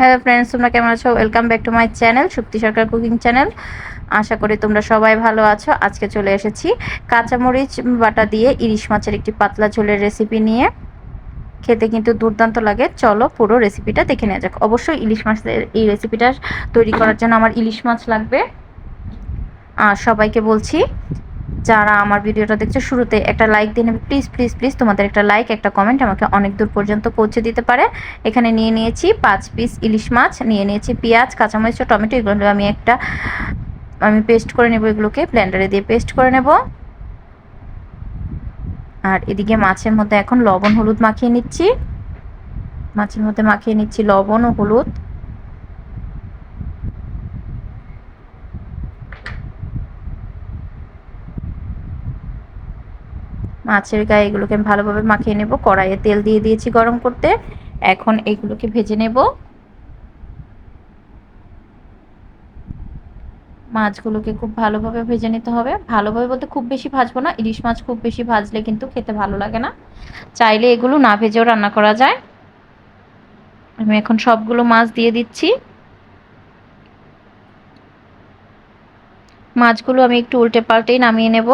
Hello friends তোমরা কেমন আছো? Welcome back to my channel Shakti Sarkar cooking channel আশা করি তোমরা সবাই ভালো আছো। আজকে চলে এসেছি কাঁচামরিচ বাটা দিয়ে ইলিশ মাছের একটি পাতলা ঝোলের রেসিপি নিয়ে। খেতে কিন্তু দুর্দান্ত লাগে। চলো পুরো রেসিপিটা দেখে নেওয়া যাক। অবশ্যই ইলিশ মাছের এই রেসিপিটা তৈরি করার জন্য আমার ইলিশ মাছ লাগবে। আর সবাইকে বলছি যারা আমার ভিডিওটা দেখছ, শুরুতে একটা লাইক দিয়ে নেবে। প্লিজ প্লিজ প্লিজ তোমাদের একটা লাইক একটা কমেন্ট আমাকে অনেক দূর পর্যন্ত পৌঁছে দিতে পারে। এখানে নিয়ে নিয়েছি পাঁচ পিস ইলিশ মাছ, নিয়ে নিয়েছি পেঁয়াজ, কাঁচামরিচ টমেটো। এগুলো আমি একটা, আমি পেস্ট করে নেব এগুলোকে ব্লেন্ডারে দিয়ে পেস্ট করে নেব। আর এদিকে মাছের মধ্যে এখন লবণ, হলুদ মাখিয়ে নিচ্ছি। মাছের মধ্যে মাখিয়ে নিচ্ছি লবণ ও হলুদ। মাছের গায়ে এগুলোকে আমি ভালোভাবে মাখিয়ে নেব। কড়াইয়ে তেল দিয়ে দিয়েছি গরম করতে। এখন এগুলোকে ভেজে নেব। মাছগুলোকে খুব ভালোভাবে ভেজে নিতে হবে। ভালোভাবে বলতে খুব বেশি ভাজবো না। ইলিশ মাছ খুব বেশি ভাজলে কিন্তু খেতে ভালো লাগে না। চাইলে এগুলো না ভেজেও রান্না করা যায়। আমি এখন সবগুলো মাছ দিয়ে দিচ্ছি। মাছগুলো আমি একটু উল্টে পাল্টেই নামিয়ে নেব।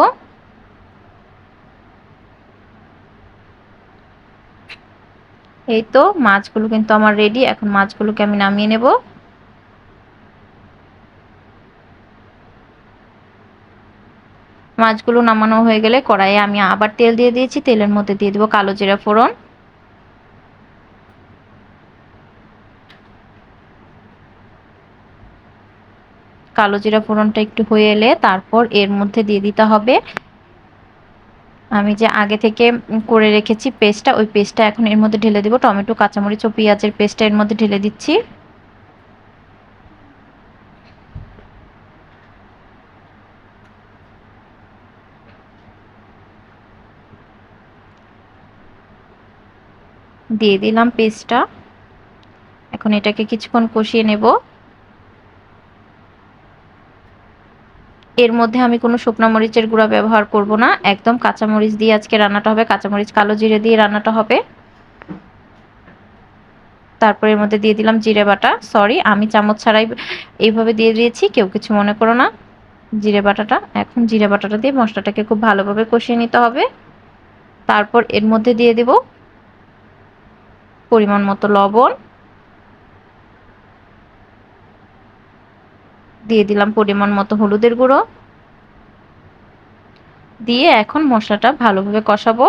এই তো, মাছগুলো কিন্তু আমার রেডি এখন মাছগুলোকে আমি নামিয়ে নেব। মাছগুলো নামানো হয়ে গেলে কড়াইয়ে আমি আবার তেল দিয়ে দিয়েছি, তেলের মধ্যে দিয়ে দেবো কালো জিরা ফোড়ন। কালো জিরা ফোড়নটা একটু হয়ে এলে তারপর এর মধ্যে দিয়ে দিতে হবে আমি যে আগে থেকে করে রেখেছি পেস্টটা, ওই পেস্টটা এখন এর মধ্যে ঢেলে দেবো। টমেটো, কাঁচামরিচ ও পেঁয়াজের পেস্টটা এর মধ্যে ঢেলে দিচ্ছি। দিয়ে দিলাম পেস্টটা। এখন এটাকে কিছুক্ষণ কষিয়ে নেব। এর মধ্যে আমি কোনো শুকনো মরিচের গুঁড়া ব্যবহার করব না। একদম কাঁচা মরিচ দিয়ে আজকে রান্নাটা হবে। কাঁচামরিচ কালো জিরে দিয়ে রান্নাটা হবে। তারপর এর মধ্যে দিয়ে দিলাম জিরে বাটা। সরি আমি চামচ ছাড়াই এইভাবে দিয়ে দিয়েছি। কেউ কিছু মনে করো না। জিরে বাটাটা। এখন জিরে বাটাটা দিয়ে মশলাটাকে খুব ভালোভাবে কষিয়ে নিতে হবে। তারপর এর মধ্যে দিয়ে দেব পরিমাণ মতো লবণ। দিয়ে দিলাম পরিমাণ মতো হলুদের গুঁড়ো। দিয়ে এখন মশলাটা ভালোভাবে কষাবো।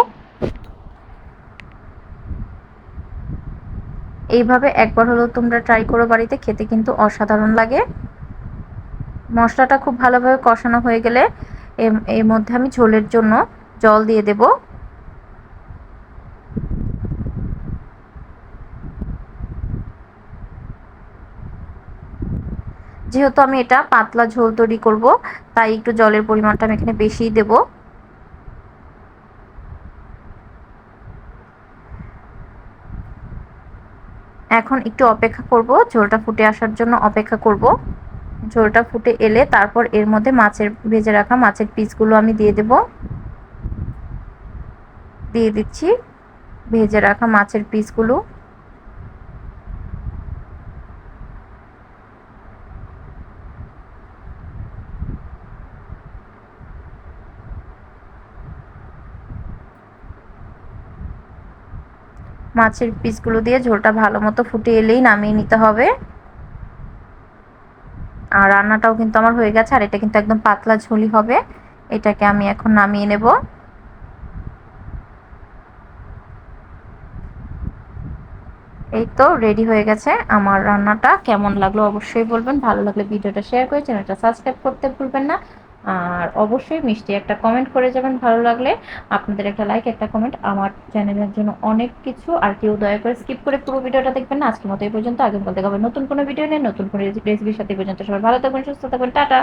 এইভাবে একবার হলো তোমরা ট্রাই করো বাড়িতে, খেতে কিন্তু অসাধারণ লাগে। মশলাটা খুব ভালোভাবে কষানো হয়ে গেলে এর মধ্যে আমি ঝোলের জন্য জল দিয়ে দেবো। যেহেতু আমি এটা পাতলা ঝোল তৈরি করব, তাই একটু জলের পরিমাণটা আমি এখানে বেশিই দেব। এখন একটু অপেক্ষা করব, ঝোলটা ফুটে আসার জন্য অপেক্ষা করব। ঝোলটা ফুটে এলে তারপর এর মধ্যে মাছের, ভেজে রাখা মাছের পিসগুলো আমি দিয়ে দেব। দিয়ে দিচ্ছি, ভেজে রাখা মাছের পিসগুলো। মাছের পিসগুলো দিয়ে ঝোলটা ভালো মতো ফুটে এলেই নামিয়ে নিতে হবে। আর রান্নাটাও কিন্তু আমার হয়ে গেছে, আর এটা কিন্তু একদম পাতলা ঝোলই হবে। এটাকে আমি এখন নামিয়ে নেব। এই তো রেডি হয়ে গেছে আমার রান্নাটা। কেমন লাগল অবশ্যই বলবেন, ভালো লাগলে ভিডিওটা শেয়ার করে চ্যানেলটা সাবস্ক্রাইব করতে ভুলবেন না। আর অবশ্যই মিষ্টি একটা কমেন্ট করে যাবেন ভালো লাগলে। আপনাদের একটা লাইক একটা কমেন্ট আমার চ্যানেলের জন্য অনেক কিছু। আর কেউ দয়া করে স্কিপ করে পুরো ভিডিওটা দেখবেন না। আজকের মতো এই পর্যন্ত। আগে বলতে হবে নতুন কোনো ভিডিও নিয়ে, নতুন কোনো রেসিপির সাথে পর্যন্ত। সবাই ভালো থাকবেন, সুস্থ থাকবেন। টাটা!